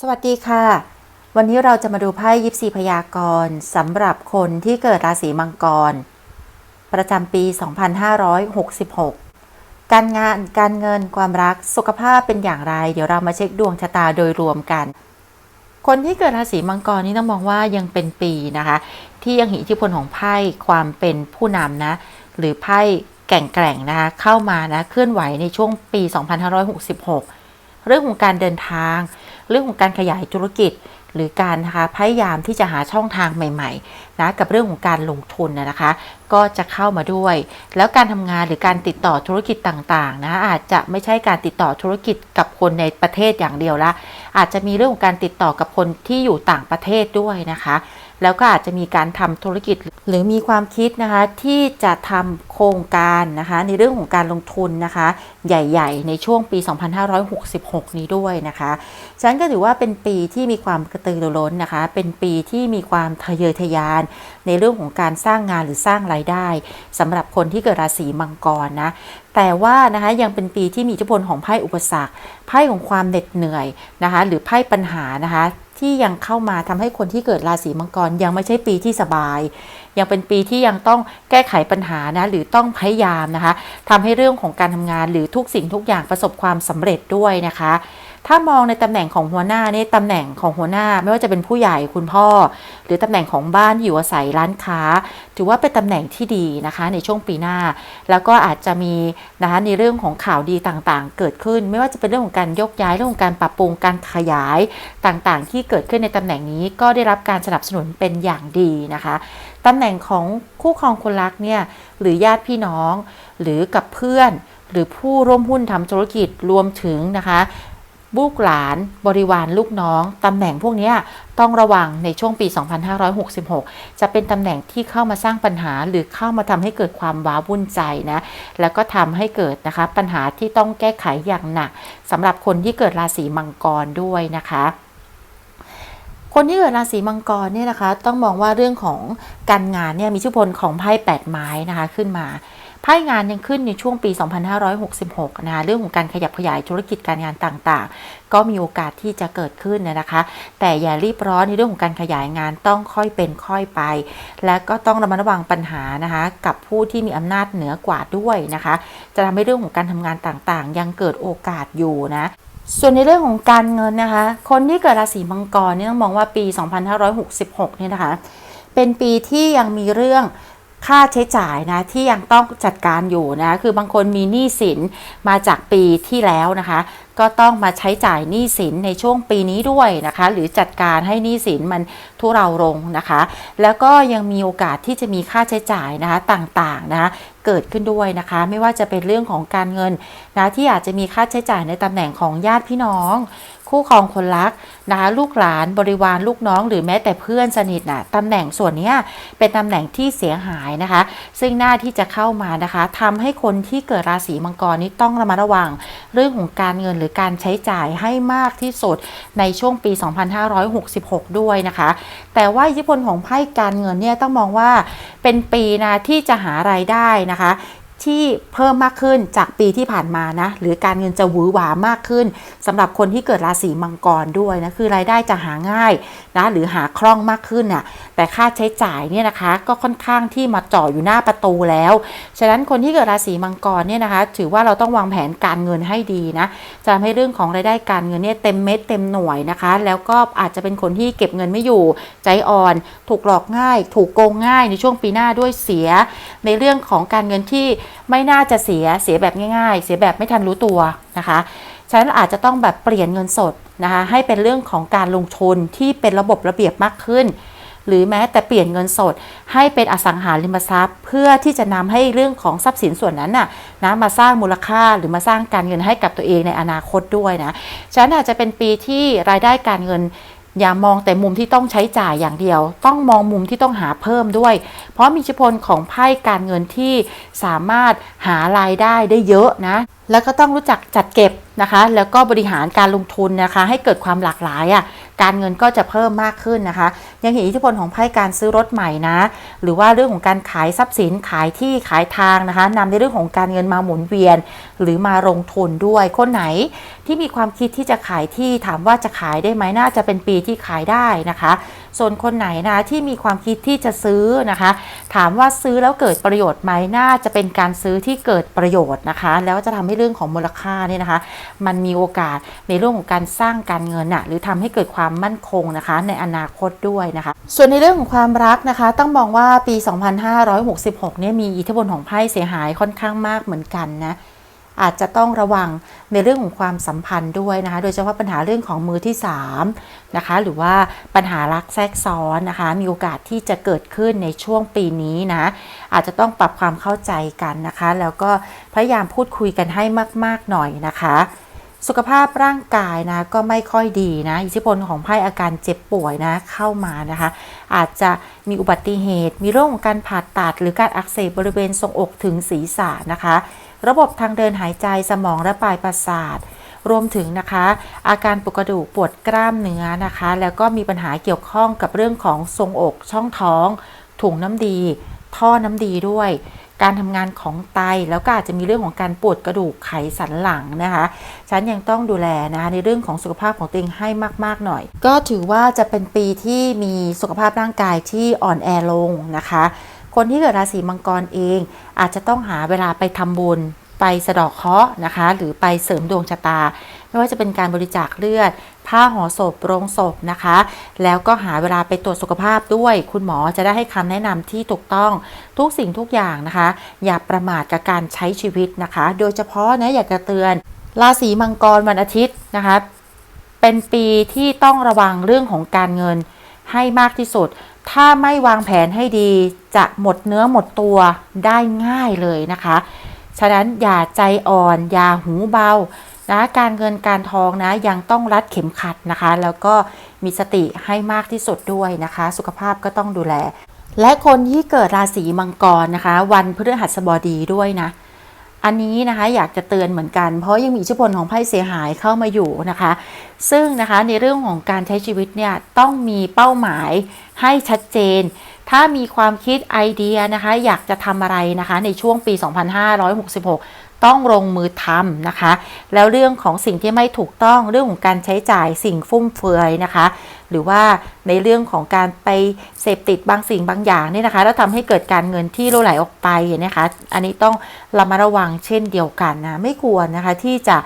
สวัสดีค่ะ วันนี้เราจะมาดูไพ่ยิปซีพยากรณ์สำหรับคนที่เกิดราศีมังกร ประจำปี 2566 การงานการเงินความรักสุขภาพเป็นอย่างไร เดี๋ยวเรามาเช็คดวงชะตาโดยรวมกัน คนที่เกิดราศีมังกรนี่ต้องมองว่ายังเป็นปีนะคะ ที่ยังเห็นอิทธิพลของไพ่ความเป็นผู้นำนะ หรือไพ่แก่งแกร่งนะคะเข้ามานะเคลื่อนไหวในช่วงปี 2566 เรื่องของการเดินทาง เรื่องของการขยายธุรกิจ หรือการนะคะพยายามที่จะหาช่องทางใหม่ๆนะกับเรื่องของการลงทุนนะนะคะ ก็จะเข้ามาด้วย แล้วการทำงานหรือการติดต่อธุรกิจต่างๆนะอาจจะไม่ใช่การติดต่อธุรกิจกับคนในประเทศอย่างเดียวละอาจจะมีเรื่องของการติดต่อกับคนที่อยู่ต่างประเทศด้วยนะคะ แล้วก็อาจจะมีการทำธุรกิจ หรือมีความคิดนะคะที่จะทำโครงการนะคะในเรื่องของการลงทุนนะคะใหญ่ ๆ ในช่วงปี 2566 นี้ด้วยนะคะฉันก็ถือว่าเป็นปีที่มีความกระตือรือร้นนะคะ เป็นปีที่มีความทะเยอทะยาน ในเรื่องของการสร้างงานหรือสร้างรายได้สำหรับคนที่เกิดราศีมังกรนะแต่ว่านะคะยังเป็นปีที่มีอิทธิพลของไพ่อุปสรรคไพ่ของความเหน็ดเหนื่อยนะคะหรือไพ่ปัญหานะคะ ที่ยังเข้ามาทำให้คนที่เกิดราศีมังกรยังไม่ใช่ปีที่สบาย ยังเป็นปีที่ยังต้องแก้ไขปัญหานะหรือต้องพยายามนะคะทำให้เรื่องของการทำงานหรือทุกสิ่งทุกอย่างประสบความสำเร็จด้วยนะคะ ถ้ามองในตำแหน่งของหัวหน้าเนี่ยตำแหน่งของหัวหน้าไม่ว่าจะเป็นผู้ใหญ่คุณพ่อ หรือตำแหน่งของบ้านอยู่อาศัยร้านค้า ถือว่าเป็นตำแหน่งที่ดีนะคะในช่วงปีหน้า แล้วก็อาจจะมีนะคะในเรื่องของข่าวดีต่างๆ เกิดขึ้น ไม่ว่าจะเป็นเรื่องของการยกย้ายเรื่องของการปรับปรุงการขยายต่างๆ ที่เกิดขึ้นในตำแหน่งนี้ก็ได้รับการสนับสนุนเป็นอย่างดีนะคะตำแหน่งของคู่ครองคนรักเนี่ยหรือญาติพี่น้อง หรือกับเพื่อน หรือผู้ร่วมหุ้นทำธุรกิจรวมถึงนะคะ ลูกหลานบริวารลูกน้อง ตำแหน่งพวกนี้ต้องระวังในช่วงปี 2566 จะเป็นตำแหน่งที่เข้ามาสร้างปัญหาหรือเข้ามาทำให้เกิดความว้าวุ่นใจนะ แล้วก็ทำให้เกิดนะคะ ปัญหาที่ต้องแก้ไขอย่างหนักสำหรับคนที่เกิดราศีมังกรด้วยนะคะคนที่เกิดราศีมังกรเนี่ยนะคะ ต้องมองว่าเรื่องของการงานเนี่ยมีชื่อพลของไพ่แปดไม้นะคะขึ้นมา ไพ่งานยังขึ้นในช่วงปี 2566 นะคะเรื่องของการขยับขยายธุรกิจการงานต่างๆ ก็มีโอกาสที่จะเกิดขึ้นนะคะ แต่อย่ารีบร้อนในเรื่องของการขยายงานต้องค่อยเป็นค่อยไป และก็ต้องระมัดระวังปัญหานะคะกับผู้ที่มีอำนาจเหนือกว่าด้วยนะคะ จะทำให้เรื่องของการทำงานต่างๆ ยังเกิดโอกาสอยู่นะส่วนในเรื่องของการเงินนะคะ คนที่เกิดราศีมังกรเนี่ยต้องมองว่าปี 2566 เนี่ยนะคะ เป็นปีที่ยังมีเรื่อง ค่าใช้จ่ายนะที่ยังต้องจัดการอยู่นะคือบางคนมีหนี้สินมาจากปีที่แล้วนะคะ ก็ต้องมาใช้จ่ายหนี้สินในช่วงปีนี้ด้วยนะคะ หรือจัดการให้หนี้สินมันทุเราลงนะคะ แล้วก็ยังมีโอกาสที่จะมีค่าใช้จ่ายนะคะต่างๆนะคะเกิดขึ้นด้วยนะคะ ไม่ว่าจะเป็นเรื่องของการเงินนะที่อาจจะมีค่าใช้จ่ายในตำแหน่งของญาติพี่น้อง คู่ครองคนรักนะคะลูกหลานบริวารลูกน้องหรือแม้แต่เพื่อนสนิทนะ่ะตำแหน่งส่วนนี้เป็นตำแหน่งที่เสียหายนะคะ ซึ่งหน้าที่จะเข้ามานะคะทำให้คนที่เกิดราศีมังกรนี้ต้องระมัดระวัง เรื่องของการเงินหรือการใช้จ่ายให้มากที่สุดในช่วงปี 2566 ด้วยนะคะ แต่ว่าอิทธิพลของไพ่การเงินเนี่ยต้องมองว่าเป็นปีนะที่จะหารายได้นะคะ ที่เพิ่มมากขึ้นจากปีที่ผ่านมานะ หรือการเงินจะหวือหวามากขึ้นสำหรับคนที่เกิดราศีมังกรด้วยนะ คือรายได้จะหาง่ายนะหรือหาคล่องมากขึ้นน่ะแต่ค่าใช้จ่ายเนี่ยนะคะ ก็ค่อนข้างที่มาจ่ออยู่หน้าประตูแล้ว ฉะนั้นคนที่เกิดราศีมังกรเนี่ยนะคะ ถือว่าเราต้องวางแผนการเงินให้ดีนะจะทำให้เรื่องของรายได้การเงินเนี่ยเต็มเม็ดเต็มหน่วยนะคะ แล้วก็อาจจะเป็นคนที่เก็บเงินไม่อยู่ใจอ่อน ถูกหลอกง่าย ถูกโกงง่ายในช่วงปีหน้าด้วยเสีย ในเรื่องของการเงินที่ไม่น่าจะเสียเสียแบบง่ายๆ เสียแบบไม่ทันรู้ตัวนะคะฉะนั้นอาจจะต้องแบบเปลี่ยนเงินสดนะคะให้เป็นเรื่องของการลงทุนที่เป็นระบบระเบียบมากขึ้น หรือแม้แต่เปลี่ยนเงินสด ให้เป็นอสังหาริมทรัพย์ เพื่อที่จะนำให้เรื่องของทรัพย์สินส่วนนั้นน่ะนะมาสร้างมูลค่าหรือมาสร้างการเงินให้กับตัวเองในอนาคตด้วยนะฉะนั้นอาจจะเป็นปีที่รายได้การเงิน อย่ามองแต่มุมที่ต้องใช้จ่ายอย่างเดียว ต้องมองมุมที่ต้องหาเพิ่มด้วย เพราะมีอิทธิพลของไพ่การเงินที่สามารถหารายได้ได้เยอะนะ แล้วก็ต้องรู้จักจัดเก็บนะคะ แล้วก็บริหารการลงทุนนะคะ ให้เกิดความหลากหลายอะ่ะ การเงินก็จะเพิ่มมากขึ้นนะคะ ยังเห็นอิทธิพลของไพ่การซื้อรถใหม่นะ หรือว่าเรื่องของการขายทรัพย์สินขายที่ขายทางนะคะนำในเรื่องของการเงินมาหมุนเวียน หรือมาลงทุนด้วย คนไหนที่มีความคิดที่จะขายที่ถามว่าจะขายได้ไหมน่าจะเป็นปีที่ขายได้นะคะ ส่วนคนไหนนะที่มีความคิดที่จะซื้อนะคะ ถามว่าซื้อแล้วเกิดประโยชน์ไหมน่าจะเป็นการซื้อที่เกิดประโยชน์นะคะ แล้วจะทำให้เรื่องของมูลค่าเนี่ยนะคะ มันมีโอกาสในเรื่องของการสร้างการเงินน่ะหรือทำให้เกิดความมั่นคงนะคะ ในอนาคตด้วยนะคะ ส่วนในเรื่องของความรักนะคะ ต้องมองว่าปี 2566เนี่ยมีอิทธิพลของไพ่เสียหายค่อนข้างมากเหมือนกันนะ อาจจะต้องระวังในเรื่องของความสัมพันธ์ด้วยนะคะ โดยเฉพาะปัญหาเรื่องของมือที่3นะคะ หรือว่าปัญหารักแทรกซ้อนนะคะ มีโอกาสที่จะเกิดขึ้นในช่วงปีนี้นะ อาจจะต้องปรับความเข้าใจกันนะคะ แล้วก็พยายามพูดคุยกันให้มาก ๆ หน่อยนะคะสุขภาพร่างกายนะก็ไม่ค่อยดีนะอิทธิพลของไพ่อาการเจ็บป่วยนะเข้ามานะคะ อาจจะมีอุบัติเหตุ มีโรคของการผ่าตัด หรือการอักเสบบริเวณทรงอกถึงศีรษะนะคะ ระบบทางเดินหายใจสมองและปลายประสาท รวมถึงนะคะ อาการปวดกระดูกปวดกล้ามเนื้อนะคะ แล้วก็มีปัญหาเกี่ยวข้องกับเรื่องของทรงอกช่องท้อง ถุงน้ำดี ท่อน้ำดีด้วยการทำงานของไตแล้วก็อาจจะมีเรื่องของการปวดกระดูกไขสันหลังนะคะ ฉันยังต้องดูแลนะคะในเรื่องของสุขภาพของตัวเองให้มากๆหน่อย ก็ถือว่าจะเป็นปีที่มีสุขภาพร่างกายที่อ่อนแอลงนะคะ คนที่เกิดราศีมังกรเอง อาจจะต้องหาเวลาไปทำบุญไปสะดอกเคราะห์นะคะ หรือไปเสริมดวงชะตา ไม่ว่าจะเป็นการบริจาคเลือด ผ้าห่อศพโรงศพนะคะ แล้วก็หาเวลาไปตรวจสุขภาพด้วย คุณหมอจะได้ให้คำแนะนำที่ถูกต้องทุกสิ่งทุกอย่างนะคะ อย่าประมาทกับการใช้ชีวิตนะคะ โดยเฉพาะนะอยากจะเตือน ราศีมังกรวันอาทิตย์นะคะ เป็นปีที่ต้องระวังเรื่องของการเงินให้มากที่สุด ถ้าไม่วางแผนให้ดีจะหมดเนื้อหมดตัวได้ง่ายเลยนะคะ ฉะนั้นอย่าใจอ่อน อย่าหูเบานะการเงินการทองนะยังต้องรัดเข็มขัดนะคะ แล้วก็มีสติให้มากที่สุดด้วยนะคะ สุขภาพก็ต้องดูแล และคนที่เกิดราศีมังกรนะคะ วันพฤหัสบดีด้วยนะ อันนี้นะคะอยากจะเตือนเหมือนกัน เพราะยังมีอิทธิพลของไพ่เสียหายเข้ามาอยู่นะคะ ซึ่งนะคะในเรื่องของการใช้ชีวิตเนี่ยต้องมีเป้าหมายให้ชัดเจน ถ้ามีความคิดไอเดียนะคะ อยากจะทำอะไรนะคะ ในช่วงปี 2566 ต้องลงมือทำนะคะ แล้วเรื่องของสิ่งที่ไม่ถูกต้องเรื่องของการใช้จ่ายสิ่งฟุ่มเฟือยนะคะ หรือว่าในเรื่องของการไปเสพติดบางสิ่งบางอย่างนี่นะคะ แล้วทำให้เกิดการเงินที่รั่ไหลออกไปนะคะ อันนี้ต้องระมัดระวังเช่นเดียวกันนะไม่ควรนะคะที่จะ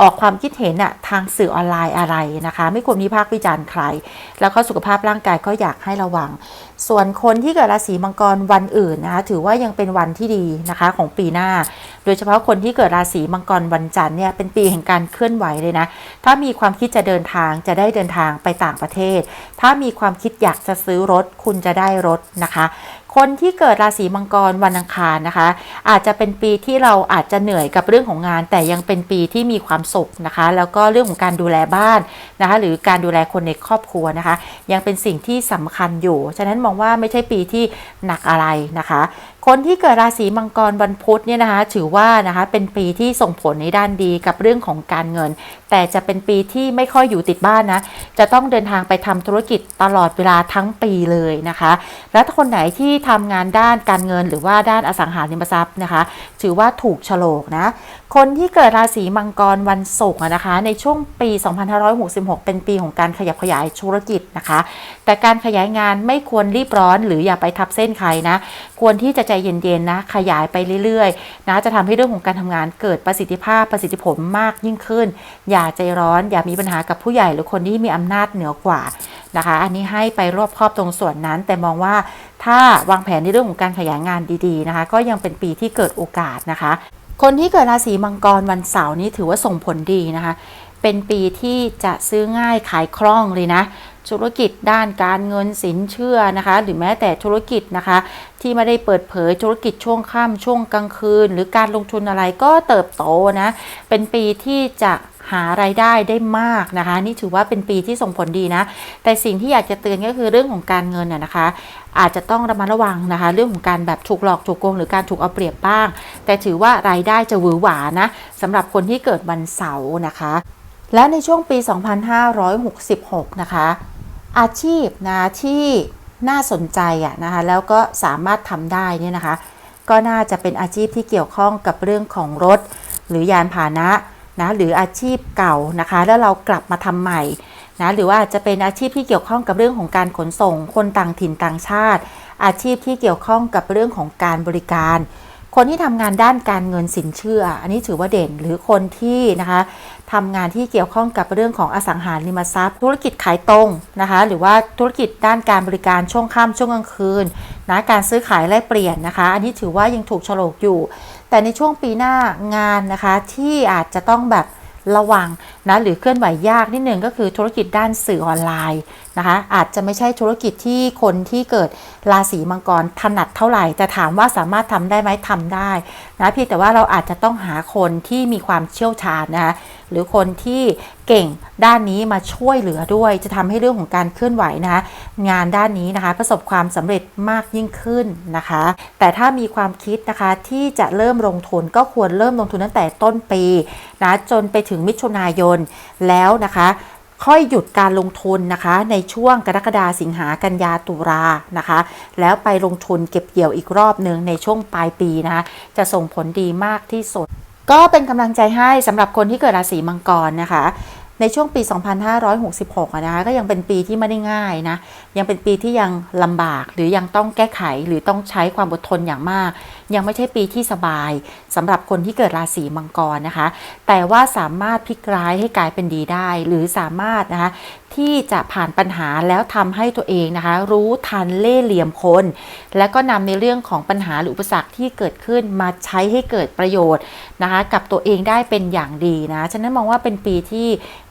อออกความคิดเห็นอะทางสื่อออนไลน์อะไรนะคะ ไม่ควรมีภาควิจารณ์ใคร แล้วก็สุขภาพร่างกายก็อยากให้ระวัง ส่วนคนที่เกิดราศีมังกรวันอื่นนะคะถือว่ายังเป็นวันที่ดีนะคะของปีหน้า โดยเฉพาะคนที่เกิดราศีมังกรวันจันทร์เนี่ยเป็นปีแห่งการเคลื่อนไหวเลยนะ ถ้ามีความคิดจะเดินทางจะได้เดินทางไปต่างประเทศ ถ้ามีความคิดอยากจะซื้อรถคุณจะได้รถนะคะ คนที่เกิดราศีมังกรวันอังคารนะคะ อาจจะเป็นปีที่เราอาจจะเหนื่อยกับเรื่องของงาน แต่ยังเป็นปีที่มีความสุขนะคะ แล้วก็เรื่องของการดูแลบ้านนะคะ หรือการดูแลคนในครอบครัวนะคะ ยังเป็นสิ่งที่สำคัญอยู่ ฉะนั้นมองว่าไม่ใช่ปีที่หนักอะไรนะคะ คนที่เกิดราศีมังกรวันพุธเนี่ยนะคะถือว่านะคะเป็นปีที่ส่งผลในด้านดีกับเรื่องของการเงิน แต่จะเป็นปีที่ไม่ค่อยอยู่ติดบ้านนะจะต้องเดินทางไปทำธุรกิจตลอดเวลาทั้งปีเลยนะคะ และถ้าคนไหนที่ทำงานด้านการเงิน หรือว่าด้านอสังหาริมทรัพย์นะคะ ถือว่าถูกโฉลกนะคนที่เกิดราศีมังกรวันศุกร์นะคะ ในช่วงปี 2566 เป็นปีของการขยับขยายธุรกิจนะคะ แต่การขยายงานไม่ควรรีบร้อน หรืออย่าไปทับเส้นใครนะควรที่จะใจเย็นๆนะขยายไปเรื่อยๆนะจะทำให้เรื่องของการทำงานเกิดประสิทธิภาพประสิทธิผลมากยิ่งขึ้น อย่าใจร้อน อย่ามีปัญหากับผู้ใหญ่หรือคนที่มีอำนาจเหนือกว่านะคะ อันนี้ให้ไปรอบครอบตรงส่วนนั้น แต่มองว่าถ้าวางแผนในเรื่องของการขยายงานดีๆนะคะ ก็ยังเป็นปีที่เกิดโอกาสนะคะ คนที่เกิดราศีมังกรวันเสาร์นี้ถือว่าส่งผลดีนะคะ เป็นปีที่จะซื้อง่ายขายคล่องเลยนะ ธุรกิจด้านการเงินสินเชื่อนะคะ หรือแม้แต่ธุรกิจนะคะ ที่ไม่ได้เปิดเผยธุรกิจช่วงค่ำช่วงกลางคืน หรือการลงทุนอะไรก็เติบโตนะเป็นปีที่จะหาไรายได้ได้มากนะคะ นี่ถือว่าเป็นปีที่ส่งผลดีนะ แต่สิ่งที่อยากจะเตือนก็คือเรื่องของการเงินน่นะคะ อาจจะต้องระมัดระวังนะคะ เรื่องของการแบบถูกหลอกถูกโกงหรือการถูกเอาเปรียบบ้าง แต่ถือว่ารายได้จะหวือหวานะสำหรับคนที่เกิดวันเสาร์นะคะ และในช่วงปี 2566 นะคะ อาชีพนะที่น่าสนใจอะนะคะแล้วก็สามารถทำได้เนี่ยนะคะ ก็น่าจะเป็นอาชีพที่เกี่ยวข้องกับเรื่องของรถ หรือยานพาหนะนะหรืออาชีพเก่านะคะ แล้วเรากลับมาทำใหม่นะหรือว่าจะเป็นอาชีพที่เกี่ยวข้องกับเรื่องของการขนส่ง คนต่างถิ่นต่างชาติ อาชีพที่เกี่ยวข้องกับเรื่องของการบริการ คนที่ทำงานด้านการเงินสินเชื่อ อันนี้ถือว่าเด่นหรือคนที่นะคะทำงานที่เกี่ยวข้องกับเรื่องของอสังหาริมทรัพย์ ธุรกิจขายตรงนะคะหรือว่าธุรกิจด้านการบริการช่วงค่ำช่วงกลางคืนนะการซื้อขายแลกเปลี่ยนนะคะ อันนี้ถือว่ายังถูกฉลกอยู่ แต่ในช่วงปีหน้างานนะคะที่อาจจะต้องแบบระวังนะหรือเคลื่อนไหวยากนิดนึงก็คือธุรกิจด้านสื่อออนไลน์ นะคะอาจจะไม่ใช่ธุรกิจที่คนที่เกิดราศีมังกรถนัดเท่าไหร่ แต่ถามว่าสามารถทำได้ไหมทำได้นะเพียงแต่ว่าเราอาจจะต้องหาคนที่มีความเชี่ยวชาญนะคะหรือคนที่เก่งด้านนี้มาช่วยเหลือด้วย จะทำให้เรื่องของการเคลื่อนไหวนะคะงานด้านนี้นะคะ ประสบความสำเร็จมากยิ่งขึ้นนะคะ แต่ถ้ามีความคิดนะคะที่จะเริ่มลงทุนก็ควรเริ่มลงทุนตั้งแต่ต้นปีนะจนไปถึงมิถุนายนแล้วนะคะ ค่อยหยุดการลงทุนนะคะ ในช่วงกรกฎาสิงหากันยาตุลานะคะ แล้วไปลงทุนเก็บเกี่ยวอีกรอบหนึ่งในช่วงปลายปีนะคะจะส่งผลดีมากที่สุด ก็เป็นกำลังใจให้สำหรับคนที่เกิดราศีมังกรนะคะ ในช่วงปี 2566นะคะก็ยังเป็นปีที่ไม่ได้ง่ายนะ ยังเป็นปีที่ยังลำบากหรือยังต้องแก้ไขหรือต้องใช้ความอดทนอย่างมาก ยังไม่ใช่ปีที่สบายสำหรับคนที่เกิดราศีมังกรนะคะ แต่ว่าสามารถพลิกร้ายให้กลายเป็นดีได้ หรือสามารถนะคะที่จะผ่านปัญหาแล้วทำให้ตัวเองนะคะ รู้ทันเล่เหลี่ยมคน และก็นำในเรื่องของปัญหาหรืออุปสรรคที่เกิดขึ้นมาใช้ให้เกิดประโยชน์นะคะ กับตัวเองได้เป็นอย่างดีนะ ฉะนั้นมองว่าเป็นปีที่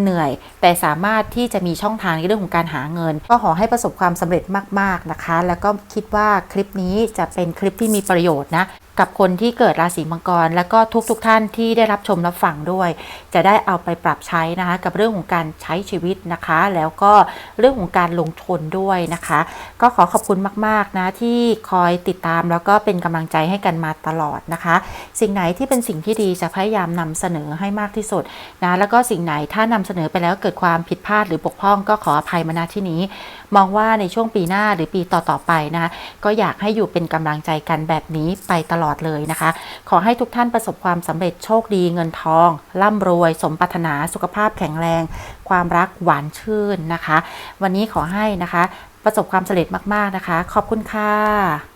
เหนื่อย แต่สามารถที่จะมีช่องทางในเรื่องของการหาเงิน ก็ขอให้ประสบความสำเร็จมาก ๆนะคะ แล้วก็คิดว่าคลิปนี้จะเป็นคลิปที่มีประโยชน์นะ กับคนที่เกิดราศีมังกร แล้วก็ทุกๆทท่านที่ได้รับชมรับฟังด้วย จะได้เอาไปปรับใช้นะคะ กับเรื่องของการใช้ชีวิตนะคะ แล้วก็เรื่องของการลงทุนด้วยนะคะ ก็ขอขอบคุณมากๆนะที่คอยติดตามแล้วก็เป็นกำลังใจให้กันมาตลอดนะคะ สิ่งไหนที่เป็นสิ่งที่ดีจะพยายามนำเสนอให้มากที่สุดนะแล้วก็สิ่งไหนถ้านำเสนอไปแล้วเกิดความผิดพลาดหรือบกพร่องก็ขออภัยมาณที่นี้ มองว่าในช่วงปีหน้าหรือปีต่อๆไปนะก็อยากให้อยู่เป็นกำลังใจกันแบบนี้ไปตลอดอดเลยนะคะ ขอให้ทุกท่านประสบความสำเร็จโชคดีเงินทอง ร่ำรวย สมปรารถนาสุขภาพแข็งแรง ความรักหวานชื่นนะคะ วันนี้ขอให้นะคะ ประสบความสำเร็จมากๆนะคะ ขอบคุณค่ะ